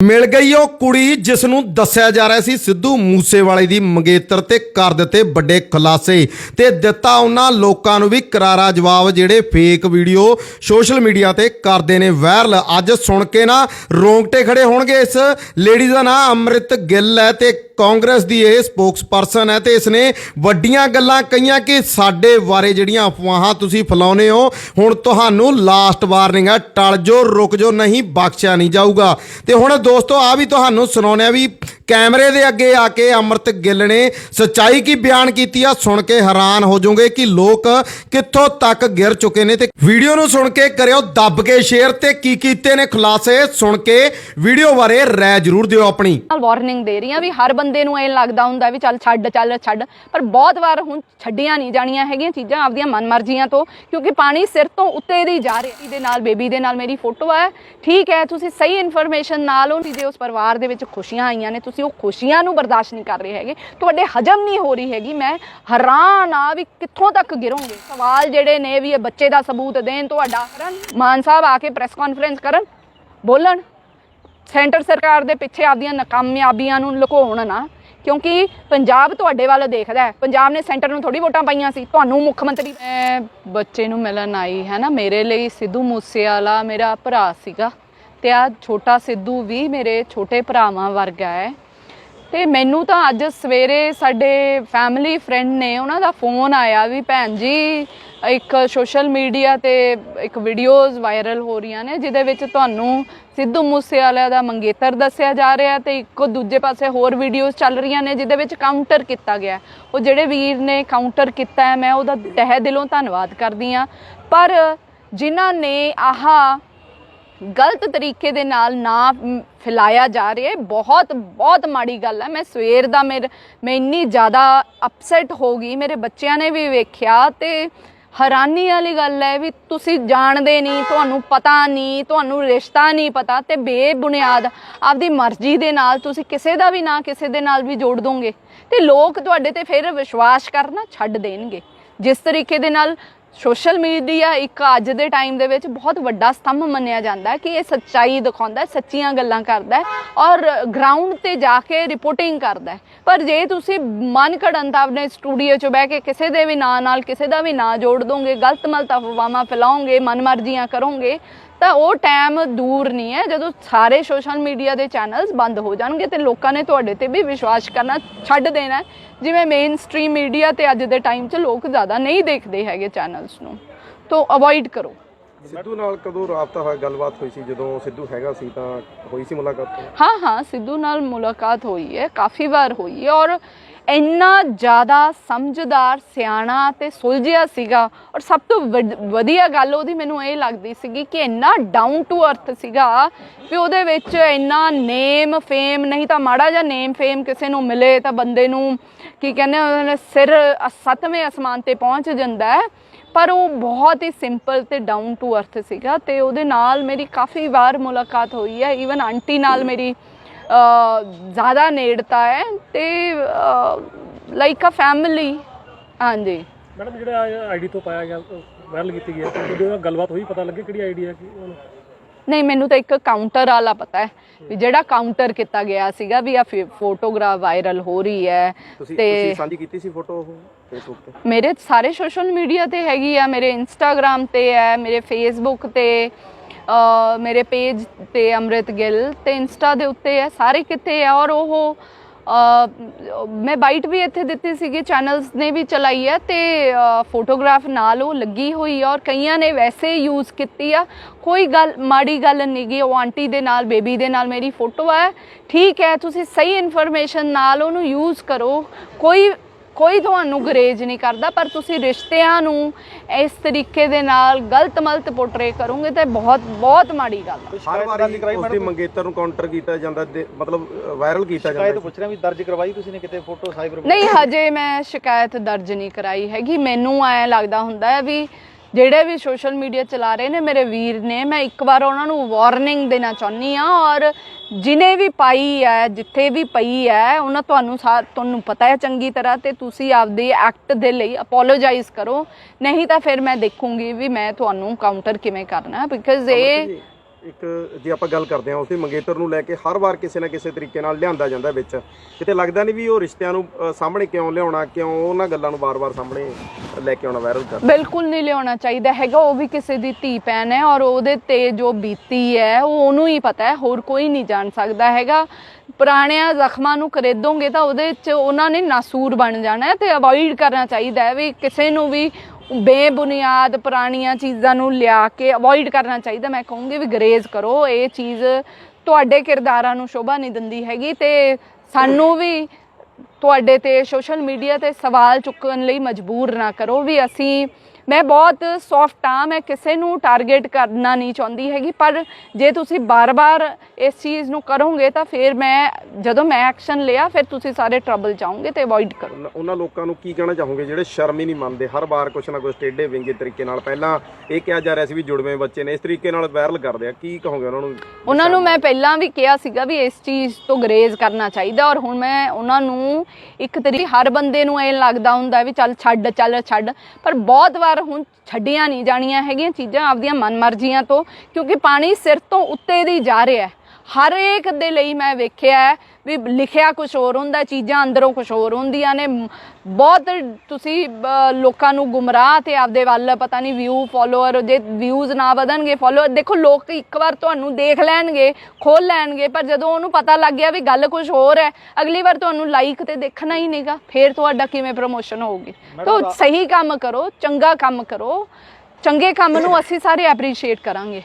ਮਿਲ ਗਈ ਉਹ ਕੁੜੀ ਜਿਸ ਨੂੰ ਦੱਸਿਆ ਜਾ ਰਿਹਾ ਸੀ ਸਿੱਧੂ ਮੂਸੇਵਾਲੇ ਦੀ ਮੰਗੇਤਰ ਤੇ ਕਰ ਦਿੱਤੇ ਵੱਡੇ ਖੁਲਾਸੇ ਤੇ ਦਿੱਤਾ ਉਹਨਾਂ ਲੋਕਾਂ ਨੂੰ ਵੀ ਕਰਾਰਾ ਜਵਾਬ ਜਿਹੜੇ ਫੇਕ ਵੀਡੀਓ ਸੋਸ਼ਲ ਮੀਡੀਆ ਤੇ ਕਰਦੇ ਨੇ ਵਾਇਰਲ ਅੱਜ ਸੁਣ ਕੇ ਨਾ ਰੋਂਗਟੇ ਖੜੇ ਹੋਣਗੇ ਇਸ ਲੇਡੀ ਦਾ ਨਾਮ ਅੰਮ੍ਰਿਤ ਗਿੱਲ ਹੈ ਤੇ ਕਾਂਗਰਸ ਦੀ ਇਹ ਸਪੋਕਸਪਰਸਨ ਹੈ ਤੇ ਇਸਨੇ ਵੱਡੀਆਂ ਗੱਲਾਂ ਕਹੀਆਂ ਕਿ ਸਾਡੇ ਬਾਰੇ ਜਿਹੜੀਆਂ ਅਫਵਾਹਾਂ ਤੁਸੀਂ ਫੈਲਾਉਨੇ ਹੋ, ਹੁਣ ਤੁਹਾਨੂੰ ਲਾਸਟ ਵਾਰਨਿੰਗ ਹੈ, ਟਲ ਜੋ, ਰੁਕ ਜੋ, ਨਹੀਂ ਬਖਸ਼ਿਆ ਨਹੀਂ ਜਾਊਗਾ। ਤੇ ਹੁਣ ਦੋਸਤੋ ਆ ਵੀ ਤੁਹਾਨੂੰ ਸੁਣਾਉਂਦੇ ਆ ਵੀ ਕੈਮਰੇ ਦੇ ਅੱਗੇ ਆ ਕੇ ਅੰਮ੍ਰਿਤ ਗਿੱਲ ਨੇ ਸੱਚਾਈ ਕੀ ਬਿਆਨ ਕੀਤੀ ਆ, ਸੁਣ ਕੇ ਹੈਰਾਨ ਹੋ ਜਾਓਗੇ ਕਿ ਲੋਕ ਕਿੱਥੋਂ ਤੱਕ ਗਿਰ ਚੁੱਕੇ ਨੇ ਤੇ ਵੀਡੀਓ ਨੂੰ ਸੁਣ ਕੇ ਕਰਿਓ ਦੱਬ ਕੇ ਸ਼ੇਅਰ ਤੇ ਕੀ ਕੀਤੇ ਨੇ ਖੁਲਾਸੇ, ਸੁਣ ਕੇ ਵੀਡੀਓ ਬਾਰੇ ਰਾਏ ਜ਼ਰੂਰ ਦਿਓ ਆਪਣੀ। ਵਾਰਨਿੰਗ ਦੇ ਰਹੀ ਹਾਂ ਵੀ ਹਰ ਬੰਦੇ ਨੂੰ ਇਹ ਲੱਗਦਾ ਹੁੰਦਾ ਵੀ ਚੱਲ ਛੱਡ ਚੱਲ ਛੱਡ, ਪਰ ਬਹੁਤ ਵਾਰ ਹੁਣ ਛੱਡੀਆਂ ਨਹੀਂ ਜਾਣੀਆਂ ਹੈਗੀਆਂ ਚੀਜ਼ਾਂ ਆਪਦੀਆਂ ਮਨਮਰਜ਼ੀਆਂ ਤੋਂ, ਕਿਉਂਕਿ ਪਾਣੀ ਸਿਰ ਤੋਂ ਉੱਤੇ ਦੀ ਜਾ ਰਿਹਾ ਇਹਦੇ ਨਾਲ, ਬੇਬੀ ਦੇ ਨਾਲ ਮੇਰੀ ਫੋਟੋ ਹੈ ਠੀਕ ਹੈ, ਤੁਸੀਂ ਸਹੀ ਇਨਫੋਰਮੇਸ਼ਨ ਨਾਲ ਉਹ ਜੇ ਉਸ ਪਰਿਵਾਰ ਦੇ ਵਿੱਚ ਖੁਸ਼ੀਆਂ ਆਈਆਂ ਨੇ, ਤੁਸੀਂ ਉਹ ਖੁਸ਼ੀਆਂ ਨੂੰ ਬਰਦਾਸ਼ਤ ਨਹੀਂ ਕਰ ਰਹੇ ਹੈਗੇ, ਤੁਹਾਡੇ ਹਜਮ ਨਹੀਂ ਹੋ ਰਹੀ ਹੈਗੀ, ਮੈਂ ਹੈਰਾਨ ਆ ਵੀ ਕਿੱਥੋਂ ਤੱਕ ਗਿਰੋਗੇ। ਸਵਾਲ ਜਿਹੜੇ ਨੇ ਵੀ ਇਹ ਬੱਚੇ ਦਾ ਸਬੂਤ ਦੇਣ ਤੁਹਾਡਾ। ਕਰਨ, ਮਾਨ ਸਾਹਿਬ ਆ ਕੇ ਪ੍ਰੈਸ ਕਾਨਫਰੰਸ ਕਰਨ, ਬੋਲਣ। ਸੈਂਟਰ ਸਰਕਾਰ ਦੇ ਪਿੱਛੇ ਆਪਦੀਆਂ ਨਾਕਾਮਯਾਬੀਆਂ ਨੂੰ ਲੁਕਾਉਣ ਨਾ, ਕਿਉਂਕਿ ਪੰਜਾਬ ਤੁਹਾਡੇ ਵੱਲ ਦੇਖਦਾ ਹੈ। ਪੰਜਾਬ ਨੇ ਸੈਂਟਰ ਨੂੰ ਥੋੜੀ ਵੋਟਾਂ ਪਾਈਆਂ ਸੀ, ਤੁਹਾਨੂੰ ਮੁੱਖ ਮੰਤਰੀ ਮੈਂ ਬੱਚੇ ਨੂੰ ਮਿਲਣ ਆਈ, ਹੈ ਨਾ? ਮੇਰੇ ਲਈ ਸਿੱਧੂ ਮੂਸੇਵਾਲਾ ਮੇਰਾ ਭਰਾ ਸੀਗਾ ਤੇ ਆ ਛੋਟਾ ਸਿੱਧੂ ਵੀ ਮੇਰੇ ਛੋਟੇ ਭਰਾਵਾਂ ਵਰਗਾ ਹੈ। ਤੇ ਮੈਨੂੰ ਤਾਂ ਅੱਜ ਸਵੇਰੇ ਸਾਡੇ ਫੈਮਿਲੀ ਫਰੈਂਡ ਨੇ ਉਹਨਾਂ ਦਾ ਫੋਨ ਆਇਆ ਵੀ ਭੈਣ ਜੀ, ਇੱਕ ਸੋਸ਼ਲ ਮੀਡੀਆ ਤੇ ਇੱਕ ਵੀਡੀਓਜ਼ ਵਾਇਰਲ ਹੋ ਰਹੀਆਂ ਨੇ, ਜਿਹਦੇ ਵਿੱਚ ਤੁਹਾਨੂੰ ਸਿੱਧੂ ਮੂਸੇਵਾਲਾ ਦਾ ਮੰਗੇਤਰ ਦੱਸਿਆ ਜਾ ਰਿਹਾ ਤੇ ਇੱਕੋ ਦੂਜੇ ਪਾਸੇ ਹੋਰ ਵੀਡੀਓਜ਼ ਚੱਲ ਰਹੀਆਂ ਨੇ, ਜਿਹਦੇ ਵਿੱਚ ਕਾਊਂਟਰ ਕੀਤਾ ਗਿਆ। ਉਹ ਜਿਹੜੇ ਵੀਰ ਨੇ ਕਾਊਂਟਰ ਕੀਤਾ ਹੈ, ਮੈਂ ਉਹਦਾ ਤਹਿ ਦਿਲੋਂ ਧੰਨਵਾਦ ਕਰਦੀ ਆ ਪਰ ਜਿਨ੍ਹਾਂ ਨੇ ਆਹਾ ਗਲਤ ਤਰੀਕੇ ਦੇ ਨਾਲ ਨਾ ਫੈਲਾਇਆ ਜਾ ਰਿਹਾ ਹੈ। ਬਹੁਤ ਬਹੁਤ ਮਾੜੀ ਗੱਲ ਹੈ। ਮੈਂ ਸਵੇਰ ਦਾ ਮੇਰੇ, ਮੈਂ ਇੰਨੀ ਜ਼ਿਆਦਾ ਅਪਸੈਟ ਹੋ ਗਈ। ਮੇਰੇ ਬੱਚਿਆਂ ਨੇ ਵੀ ਵੇਖਿਆ ਤੇ ਹੈਰਾਨੀ ਵਾਲੀ ਗੱਲ ਹੈ ਵੀ ਤੁਸੀਂ ਜਾਣਦੇ ਨਹੀਂ, ਤੁਹਾਨੂੰ ਪਤਾ ਨਹੀਂ, ਤੁਹਾਨੂੰ ਰਿਸ਼ਤਾ ਨਹੀਂ ਪਤਾ ਤੇ ਬੇਬੁਨਿਆਦ ਆਪਦੀ ਮਰਜ਼ੀ ਦੇ ਨਾਲ ਤੁਸੀਂ ਕਿਸੇ ਦਾ ਵੀ ਨਾ ਕਿਸੇ ਦੇ ਨਾਲ ਵੀ ਜੋੜ ਦੋਗੇ ਤੇ ਲੋਕ ਤੁਹਾਡੇ ਤੇ ਫਿਰ ਵਿਸ਼ਵਾਸ ਕਰਨਾ ਛੱਡ ਦੇਣਗੇ। ਜਿਸ ਤਰੀਕੇ ਦੇ ਨਾਲ ਸੋਸ਼ਲ ਮੀਡੀਆ ਇੱਕ ਅੱਜ ਦੇ ਟਾਈਮ ਦੇ ਵਿੱਚ ਬਹੁਤ ਵੱਡਾ ਸਤੰਭ ਮੰਨਿਆ ਜਾਂਦਾ ਹੈ ਕਿ ਇਹ ਸੱਚਾਈ ਦਿਖਾਉਂਦਾ ਹੈ, ਸੱਚੀਆਂ ਗੱਲਾਂ ਕਰਦਾ ਹੈ ਔਰ ਗਰਾਊਂਡ ਤੇ ਜਾ ਕੇ ਰਿਪੋਰਟਿੰਗ ਕਰਦਾ ਹੈ। ਪਰ ਜੇ ਤੁਸੀਂ ਮਨ ਘੜਨ ਤਾਂ ਆਪਣੇ ਸਟੂਡੀਓ 'ਚ ਬਹਿ ਕੇ ਕਿਸੇ ਦੇ ਵੀ ਨਾਂ ਨਾਲ ਕਿਸੇ ਦਾ ਵੀ ਨਾਂ ਜੋੜ ਦੋਗੇ, ਗਲਤ ਮਲਤ ਅਫਵਾਹਾਂ ਫੈਲਾਓਗੇ, ਮਨਮਰਜ਼ੀਆਂ ਕਰੋਗੇ ਤਾਂ ਉਹ ਟਾਈਮ ਦੂਰ ਨਹੀਂ ਹੈ। ਜਦੋਂ ਸਾਰੇ ਸੋਸ਼ਲ ਮੀਡੀਆ ਦੇ ਚੈਨਲਸ ਬੰਦ ਹੋ ਜਾਣਗੇ ਤੇ ਲੋਕਾਂ ਨੇ ਤੁਹਾਡੇ ਤੇ ਵੀ ਵਿਸ਼ਵਾਸ ਕਰਨਾ ਛੱਡ ਦੇਣਾ ਜਿਵੇਂ ਮੇਨ ਸਟ੍ਰੀਮ ਮੀਡੀਆ ਤੇ ਅੱਜ ਦੇ ਟਾਈਮ 'ਚ ਲੋਕ ਜ਼ਿਆਦਾ ਨਹੀਂ ਦੇਖਦੇ ਹੈਗੇ ਚੈਨਲਸ ਨੂੰ। ਤੋਂ ਅਵੋਇਡ ਕਰੋ। ਸਿੱਧੂ ਨਾਲ ਕਦੋਂ ਰਾਬਤਾ ਹੋਇਆ? ਗੱਲਬਾਤ ਹੋਈ ਸੀ। ਜਦੋਂ ਸਿੱਧੂ ਹੈਗਾ ਸੀ ਤਾਂ ਹੋਈ ਸੀ ਮੁਲਾਕਾਤ? ਹਾਂ ਹਾਂ ਸਿੱਧੂ ਨਾਲ ਮੁਲਾਕਾਤ ਹੋਈ ਹੈ। ਕਾਫੀ ਵਾਰ ਹੋਈ ਹੈ ਔਰ ਇੰਨਾ ਜ਼ਿਆਦਾ ਸਮਝਦਾਰ ਸਿਆਣਾ ਤੇ ਸੁਲਝਿਆ ਸੀਗਾ ਔਰ ਸਭ ਤੋਂ ਵੱਡ- ਵਧੀਆ ਗੱਲ ਉਹਦੀ ਮੈਨੂੰ ਇਹ ਲੱਗਦੀ ਸੀਗੀ ਕਿ ਇੰਨਾ ਡਾਊਨ ਟੂ ਅਰਥ ਸੀਗਾ ਵੀ ਉਹਦੇ ਵਿੱਚ ਇੰਨਾ ਨੇਮ ਫੇਮ ਨਹੀਂ ਤਾਂ ਮਾੜਾ ਜਿਹਾ ਨੇਮ ਫੇਮ ਕਿਸੇ ਨੂੰ ਮਿਲੇ ਤਾਂ ਬੰਦੇ ਨੂੰ ਕੀ ਕਹਿੰਦੇ ਆ, ਉਹਨੇ ਸਿਰ ਅ- ਸੱਤਵੇਂ ਅਸਮਾਨ ਤੇ ਪਹੁੰਚ ਜਾਂਦਾ ਹੈ। ਪਰ ਉਹ ਬਹੁਤ ਹੀ ਸਿੰਪਲ ਤੇ ਡਾਊਨ ਟੂ ਅਰਥ ਸੀਗਾ ਤੇ ਉਹਦੇ ਨਾਲ ਮੇਰੀ ਕਾਫੀ ਵਾਰ ਮੁਲਾਕਾਤ ਹੋਈ ਹੈ ਈਵਨ ਆਂਟੀ ਨਾਲ ਮੇਰੀ ਜ਼ਿਆਦਾ ਨੇੜਤਾ ਹੈ ਤੇ ਲਾਈਕ ਅ ਫੈਮਿਲੀ ਹਾਂਜੀ। ਮੈਡਮ, ਜਿਹੜਾ ਆਈਡੀ ਤੋਂ ਪਾਇਆ ਗਿਆ ਵਾਇਰਲ ਕੀਤੀ ਗਿਆ ਤੇ ਉਹਦੇ ਨਾਲ ਗੱਲਬਾਤ ਹੋਈ, ਪਤਾ ਲੱਗੇ ਕਿਹੜੀ ਆਈਡੀ ਹੈ, ਕਿ ਨਹੀਂ ਮੈਨੂੰ ਤਾਂ ਇੱਕ ਕਾਊਂਟਰ ਵਾਲਾ ਪਤਾ ਹੈ ਵੀ ਜਿਹੜਾ ਕਾਊਂਟਰ ਕੀਤਾ ਗਿਆ ਸੀਗਾ ਵੀ ਆ ਫੋਟੋਗ੍ਰਾਫ ਵਾਇਰਲ ਹੋ ਰਹੀ ਹੈ ਤੁਸੀਂ ਤੇ ਤੁਸੀਂ ਸਾਂਝੀ ਕੀਤੀ ਸੀ ਫੋਟੋ ਉਹ ਫੇਸਬੁੱਕ ਤੇ? ਮੇਰੇ ਸਾਰੇ ਸੋਸ਼ਲ ਮੀਡੀਆ ਤੇ ਹੈਗੀ ਆ ਮੇਰੇ ਇੰਸਟਾਗ੍ਰam ਤੇ ਹੈ ਮੇਰੇ ਫੇਸਬੁੱਕ ਤੇ ਅ, ਮੇਰੇ ਪੇਜ ਤੇ ਅੰਮ੍ਰਿਤ ਗਿੱਲ ਤੇ ਇੰਸਟਾ ਦੇ ਉੱਤੇ ਹੈ ਸਾਰੇ ਕਿਤੇ ਹੈ ਔਰ ਉਹ ਮੈਂ ਬਾਈਟ ਵੀ ਇੱਥੇ ਦਿੱਤੀ ਸੀਗੀ ਚੈਨਲਸ ਨੇ ਵੀ ਚਲਾਈ ਆ ਤੇ ਫੋਟੋਗ੍ਰਾਫ ਨਾਲ ਉਹ ਲੱਗੀ ਹੋਈ ਆ ਔਰ ਕਈਆਂ ਨੇ ਵੈਸੇ ਯੂਜ਼ ਕੀਤੀ ਆ। ਕੋਈ ਗੱਲ, ਮਾੜੀ ਗੱਲ ਨਹੀਂ ਗੀ, ਉਹ ਆਂਟੀ ਦੇ ਨਾਲ, ਬੇਬੀ ਦੇ ਨਾਲ ਮੇਰੀ ਫੋਟੋ ਹੈ ਠੀਕ ਹੈ, ਤੁਸੀਂ ਸਹੀ ਇਨਫੋਰਮੇਸ਼ਨ ਨਾਲ ਉਹਨੂੰ ਯੂਜ਼ ਕਰੋ। ਕੋਈ ਕੋਈ ਤੁਹਾਨੂੰ ਗਰੇਜ ਨਹੀਂ ਕਰਦਾ ਪਰ ਤੁਸੀਂ ਰਿਸ਼ਤਿਆਂ ਨੂੰ ਇਸ ਤਰੀਕੇ ਦੇ ਨਾਲ ਗਲਤ ਮਲਤ ਪੋਰਟਰੇ ਕਰੋਗੇ ਤੇ ਬਹੁਤ ਬਹੁਤ ਮਾੜੀ ਗੱਲ ਹੈ ਹਰ ਵਾਰੀ ਉਸ ਦੀ ਮੰਗੇਤਰ ਨੂੰ ਕਾਊਂਟਰ ਕੀਤਾ ਜਾਂਦਾ ਮਤਲਬ ਵਾਇਰਲ ਕੀਤਾ ਜਾਂਦਾ ਸ਼ਿਕਾਇਤ ਪੁੱਛ ਰਿਹਾ ਵੀ ਦਰਜ ਕਰਵਾਈ ਤੁਸੀਂ ਨੇ ਕਿਤੇ ਫੋਟੋ ਸਾਈਬਰ ਨਹੀਂ ਹਜੇ ਮੈਂ ਸ਼ਿਕਾਇਤ ਦਰਜ ਨਹੀਂ ਕਰਾਈ ਹੈਗੀ। ਮੈਨੂੰ ਐ ਲੱਗਦਾ ਹੁੰਦਾ ਹੈ ਵੀ ਜਿਹੜੇ ਵੀ ਸੋਸ਼ਲ ਮੀਡੀਆ ਚਲਾ ਰਹੇ ਨੇ, ਮੇਰੇ ਵੀਰ ਨੇ, ਮੈਂ ਇੱਕ ਵਾਰ ਉਹਨਾਂ ਨੂੰ ਵਾਰਨਿੰਗ ਦੇਣਾ ਚਾਹੁੰਦੀ ਆ ਔਰ ਜਿਨੇ ਵੀ ਪਾਈ ਹੈ, ਜਿੱਥੇ ਵੀ ਪਈ ਹੈ, ਉਹਨਾਂ ਤੁਹਾਨੂੰ ਤੁਹਾਨੂੰ ਪਤਾ ਹੈ ਚੰਗੀ ਤਰ੍ਹਾਂ ਤੇ ਤੁਸੀਂ ਆਪਦੇ ਐਕਟ ਦੇ ਲਈ ਅਪੋਲੋਜਾਈਜ਼ ਕਰੋ। ਨਹੀਂ ਤਾਂ ਫਿਰ ਮੈਂ ਦੇਖੂੰਗੀ ਵੀ ਮੈਂ ਤੁਹਾਨੂੰ ਕਾਊਂਟਰ ਕਿਵੇਂ ਕਰਨਾ ਬਿਕਾਜ਼ ਇਹ ਇੱਕ ਜੇ ਆਪਾਂ ਗੱਲ ਕਰਦੇ ਹਾਂ ਉਸਦੀ ਮੰਗੇਤਰ ਨੂੰ ਲੈ ਕੇ ਹਰ ਵਾਰ ਕਿਸੇ ਨਾ ਕਿਸੇ ਤਰੀਕੇ ਨਾਲ ਲਿਆਂਦਾ ਜਾਂਦਾ ਵਿੱਚ। ਕਿਤੇ ਲੱਗਦਾ ਨਹੀਂ ਵੀ ਉਹ ਰਿਸ਼ਤਿਆਂ ਨੂੰ ਅ, ਸਾਹਮਣੇ ਕਿਉਂ ਲਿਆਉਣਾ ਕਿਉਂ ਉਹਨਾਂ ਗੱਲਾਂ ਨੂੰ ਵਾਰ-ਵਾਰ ਸਾਹਮਣੇ ਲੈ ਕੇ ਆਉਣਾ ਵਾਇਰਲ ਕਰ ਬਿਲਕੁਲ ਨਹੀਂ ਲਿਆਉਣਾ ਚਾਹੀਦਾ ਹੈਗਾ ਉਹ ਵੀ ਕਿਸੇ ਦੀ ਧੀ ਭੈਣ ਹੈ ਔਰ ਉਹਦੇ ਤੇ ਜੋ ਬੀਤੀ ਹੈ ਉਹ ਉਹਨੂੰ ਹੀ ਪਤਾ ਹੈ ਹੋਰ ਕੋਈ ਨਹੀਂ ਜਾਣ ਸਕਦਾ ਹੈਗਾ। ਪੁਰਾਣਿਆਂ ਜ਼ਖਮਾਂ ਨੂੰ ਖਰੀਦੋਗੇ ਤਾਂ ਉਹਦੇ 'ਚ ਉਹਨਾਂ ਨੇ ਨਾਸੂਰ ਬਣ ਜਾਣਾ ਹੈ ਤੇ ਅਵੋਇਡ ਕਰਨਾ ਚਾਹੀਦਾ ਹੈ ਵੀ ਕਿਸੇ ਨੂੰ ਵੀ ਬੇਬੁਨਿਆਦ ਪੁਰਾਣੀਆਂ ਚੀਜ਼ਾਂ ਨੂੰ ਲਿਆ ਕੇ ਅਵੋਇਡ ਕਰਨਾ ਚਾਹੀਦਾ। ਮੈਂ ਕਹੂੰਗੀ ਵੀ ਗਰੇਜ਼ ਕਰੋ। ਇਹ ਚੀਜ਼ ਤੁਹਾਡੇ ਕਿਰਦਾਰਾਂ ਨੂੰ ਸ਼ੋਭਾ ਨਹੀਂ ਦਿੰਦੀ ਹੈਗੀ ਤੇ ਸਾਨੂੰ ਵੀ ਤੁਹਾਡੇ ਤੇ ਸੋਸ਼ਲ ਮੀਡੀਆ ਤੇ ਸਵਾਲ ਚੁੱਕਣ ਲਈ ਮਜਬੂਰ ਨਾ ਕਰੋ। ਵੀ ਅਸੀਂ ਮੈਂ ਬਹੁਤ ਸੌਫਟ ਆ ਮੈਂ ਕਿਸੇ ਨੂੰ ਟਾਰਗੇਟ ਕਰਨਾ ਨਹੀਂ ਚਾਹੁੰਦੀ ਹੈਗੀ ਪਰ ਜੇ ਤੁਸੀਂ ਬਾਰ-ਬਾਰ ਇਸ ਚੀਜ਼ ਨੂੰ ਕਰੋਗੇ ਤਾਂ ਫਿਰ ਮੈਂ ਜਦੋਂ ਮੈਂ ਐਕਸ਼ਨ ਲਿਆ ਫਿਰ ਤੁਸੀਂ ਸਾਰੇ ਟਰਬਲ ਚਾਹੋਗੇ ਤੇ ਅਵੋਇਡ ਕਰੋ। ਉਹਨਾਂ- ਲੋਕਾਂ ਨੂੰ ਕੀ ਕਹਿਣਾ ਚਾਹੋਗੇ ਜਿਹੜੇ ਸ਼ਰਮ ਹੀ ਨਹੀਂ ਮੰਨਦੇ? ਹਰ ਵਾਰ ਕੁਛ ਨਾ ਕੁਛ ਟੇਢੇ ਵਿੰਗੇ ਤਰੀਕੇ ਨਾਲ। ਪਹਿਲਾਂ ਇਹ ਕਿਹਾ ਜਾ ਰਿਹਾ ਸੀ ਵੀ ਜੁੜਵੇਂ ਬੱਚੇ ਨੇ ਇਸ ਤਰੀਕੇ ਨਾਲ ਵਾਇਰਲ ਕਰਦੇ ਆ। ਕੀ ਕਹੋਗੇ ਉਹਨਾਂ ਨੂੰ? ਉਹਨਾਂ ਨੂੰ ਮੈਂ ਪਹਿਲਾਂ ਵੀ ਕਿਹਾ ਸੀਗਾ ਵੀ ਇਸ ਚੀਜ਼ ਤੋਂ ਗਰੇਜ਼ ਕਰਨਾ ਚਾਹੀਦਾ ਔਰ ਹੁਣ ਮੈਂ ਉਹਨਾਂ ਨੂੰ ਇੱਕ ਤਰੀ ਹਰ ਬੰਦੇ ਨੂੰ ਇਹ ਲੱਗਦਾ ਹੁੰਦਾ ਵੀ ਚੱਲ ਛੱਡ ਚੱਲ ਛੱਡ। ਪਰ ਬਹੁਤ ਵਾਰ ਹੁਣ ਛੱਡੀਆਂ ਨਹੀਂ ਜਾਣੀਆਂ ਹੈਗੀਆਂ ਚੀਜ਼ਾਂ ਆਪਦੀਆਂ ਮਨਮਰਜ਼ੀਆਂ ਤੋਂ, ਕਿਉਂਕਿ ਪਾਣੀ ਸਿਰ ਤੋਂ ਉੱਤੇ ਦੀ ਜਾ ਰਿਹਾ ਹੈ। ਹਰ ਇੱਕ ਦੇ ਲਈ ਮੈਂ ਵੇਖਿਆ ਹੈ ਵੀ ਲਿਖਿਆ ਕੁਝ ਹੋਰ ਹੁੰਦਾ ਚੀਜ਼ਾਂ ਅੰਦਰੋਂ ਕੁਝ ਹੋਰ ਹੁੰਦੀਆਂ ਨੇ। ਬਹੁਤ ਤੁਸੀਂ ਲੋਕਾਂ ਨੂੰ ਗੁੰਮਰਾਹ ਤੇ ਆਪਦੇ ਵੱਲ ਪਤਾ ਨਹੀਂ ਵਿਊ ਫਾਲੋਅਰ ਜੇ ਵਿਊਜ਼ ਨਾ ਵਧਣਗੇ ਫਾਲੋਅਰ ਦੇਖੋ ਲੋਕ ਇੱਕ ਵਾਰ ਤੁਹਾਨੂੰ ਦੇਖ ਲੈਣਗੇ ਖੋਲ ਲੈਣਗੇ ਪਰ ਜਦੋਂ ਉਹਨੂੰ ਪਤਾ ਲੱਗ ਗਿਆ ਵੀ ਗੱਲ ਕੁਝ ਹੋਰ ਹੈ ਅਗਲੀ ਵਾਰ ਤੁਹਾਨੂੰ ਲਾਈਕ ਤੇ ਦੇਖਣਾ ਹੀ ਨਹੀਂਗਾ ਫਿਰ ਤੁਹਾਡਾ ਕਿਵੇਂ ਪ੍ਰਮੋਸ਼ਨ ਹੋਊਗੀ? ਤਾਂ ਸਹੀ ਕੰਮ ਕਰੋ ਚੰਗਾ ਕੰਮ ਕਰੋ ਚੰਗੇ ਕੰਮ ਨੂੰ ਅਸੀਂ ਸਾਰੇ ਐਪਰੀਸ਼ੀਏਟ ਕਰਾਂਗੇ।